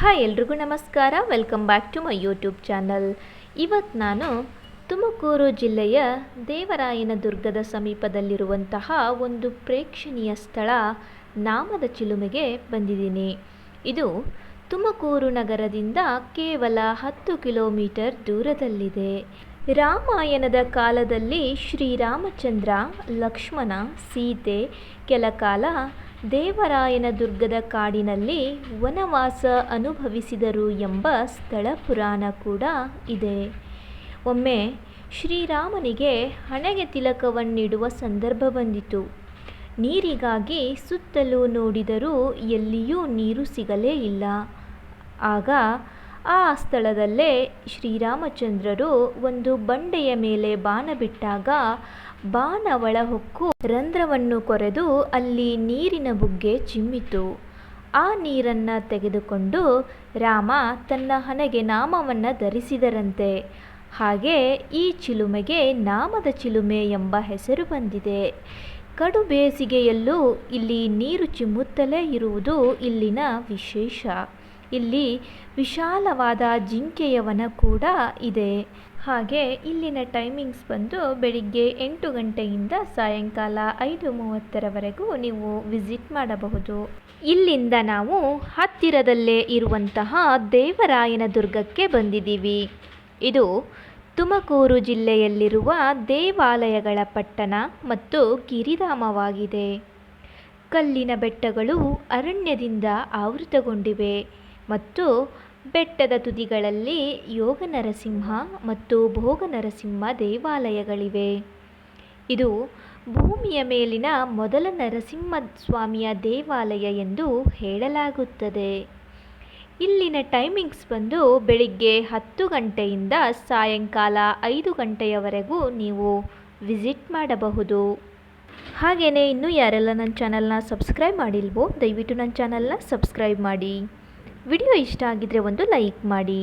Hi ಎಲ್ರಿಗೂ ನಮಸ್ಕಾರ. Welcome back to my YouTube channel ಇವತ್ತು ನಾನು ತುಮಕೂರು ಜಿಲ್ಲೆಯ ದೇವರಾಯನ ದುರ್ಗದ ಸಮೀಪದಲ್ಲಿರುವಂತಹ ಒಂದು ಪ್ರೇಕ್ಷಣೀಯ ಸ್ಥಳ ನಾಮದ ಚಿಲುಮೆಗೆ ಬಂದಿದ್ದೀನಿ. ಇದು ತುಮಕೂರು ನಗರದಿಂದ ಕೇವಲ ಹತ್ತು ಕಿಲೋಮೀಟರ್ ದೂರದಲ್ಲಿದೆ. ರಾಮಾಯಣದ ಕಾಲದಲ್ಲಿ ಶ್ರೀರಾಮಚಂದ್ರ, ಲಕ್ಷ್ಮಣ, ಸೀತೆ ಕೆಲ ಕಾಲ ದೇವರಾಯನ ದುರ್ಗದ ಕಾಡಿನಲ್ಲಿ ವನವಾಸ ಅನುಭವಿಸಿದರು ಎಂಬ ಸ್ಥಳ ಪುರಾಣ ಕೂಡ ಇದೆ. ಒಮ್ಮೆ ಶ್ರೀರಾಮನಿಗೆ ಹಣೆಗೆ ತಿಲಕವನ್ನಿಡುವ ಸಂದರ್ಭ ಬಂದಿತು. ನೀರಿಗಾಗಿ ಸುತ್ತಲೂ ನೋಡಿದರೂ ಎಲ್ಲಿಯೂ ನೀರು ಸಿಗಲೇ ಇಲ್ಲ. ಆಗ ಆ ಸ್ಥಳದಲ್ಲೇ ಶ್ರೀರಾಮಚಂದ್ರರು ಒಂದು ಬಂಡೆಯ ಮೇಲೆ ಬಾಣ ಬಿಟ್ಟಾಗ ಬಾಣ ಒಳಹೊಕ್ಕು ರಂಧ್ರವನ್ನು ಕೊರೆದು ಅಲ್ಲಿ ನೀರಿನ ಬುಗ್ಗೆ ಚಿಮ್ಮಿತು. ಆ ನೀರನ್ನು ತೆಗೆದುಕೊಂಡು ರಾಮ ತನ್ನ ಹಣೆಗೆ ನಾಮವನ್ನು ಧರಿಸಿದರಂತೆ. ಹಾಗೆ ಈ ಚಿಲುಮೆಗೆ ನಾಮದ ಚಿಲುಮೆ ಎಂಬ ಹೆಸರು ಬಂದಿದೆ. ಕಡು ಬೇಸಿಗೆಯಲ್ಲೂ ಇಲ್ಲಿ ನೀರು ಚಿಮ್ಮುತ್ತಲೇ ಇರುವುದು ಇಲ್ಲಿನ ವಿಶೇಷ. ಇಲ್ಲಿ ವಿಶಾಲವಾದ ಜಿಂಕೆಯ ವನ ಕೂಡ ಇದೆ. ಹಾಗೆ ಇಲ್ಲಿನ ಟೈಮಿಂಗ್ಸ್ ಬಂದು ಬೆಳಿಗ್ಗೆ ಎಂಟು ಗಂಟೆಯಿಂದ ಸಾಯಂಕಾಲ ಐದು ಮೂವತ್ತರವರೆಗೂ ನೀವು ವಿಸಿಟ್ ಮಾಡಬಹುದು. ಇಲ್ಲಿಂದ ನಾವು ಹತ್ತಿರದಲ್ಲೇ ಇರುವಂತಹ ದೇವರಾಯನ ದುರ್ಗಕ್ಕೆ ಬಂದಿದ್ದೀವಿ. ಇದು ತುಮಕೂರು ಜಿಲ್ಲೆಯಲ್ಲಿರುವ ದೇವಾಲಯಗಳ ಪಟ್ಟಣ ಮತ್ತು ಗಿರಿಧಾಮವಾಗಿದೆ ಕಲ್ಲಿನ ಬೆಟ್ಟಗಳು ಅರಣ್ಯದಿಂದ ಆವೃತಗೊಂಡಿವೆ. ಮತ್ತು ಬೆಟ್ಟದ ತುದಿಗಳಲ್ಲಿ ಯೋಗ ನರಸಿಂಹ ಮತ್ತು ಭೋಗ ನರಸಿಂಹ ದೇವಾಲಯಗಳಿವೆ. ಇದು ಭೂಮಿಯ ಮೇಲಿನ ಮೊದಲ ನರಸಿಂಹ ಸ್ವಾಮಿಯ ದೇವಾಲಯ ಎಂದು ಹೇಳಲಾಗುತ್ತದೆ. ಇಲ್ಲಿನ ಟೈಮಿಂಗ್ಸ್ ಬಂದು ಬೆಳಿಗ್ಗೆ ಹತ್ತು ಗಂಟೆಯಿಂದ ಸಾಯಂಕಾಲ ಐದು ಗಂಟೆಯವರೆಗೂ ನೀವು ವಿಸಿಟ್ ಮಾಡಬಹುದು. ಹಾಗೆಯೇ ಇನ್ನೂ ಯಾರೆಲ್ಲ ನನ್ನ ಚಾನಲ್ನ ಸಬ್ಸ್ಕ್ರೈಬ್ ಮಾಡಿಲ್ವೋ ದಯವಿಟ್ಟು ನನ್ನ ಚಾನಲ್ನ ಸಬ್ಸ್ಕ್ರೈಬ್ ಮಾಡಿ. ವಿಡಿಯೋ ಇಷ್ಟ ಆಗಿದ್ರೆ ಒಂದು ಲೈಕ್ ಮಾಡಿ.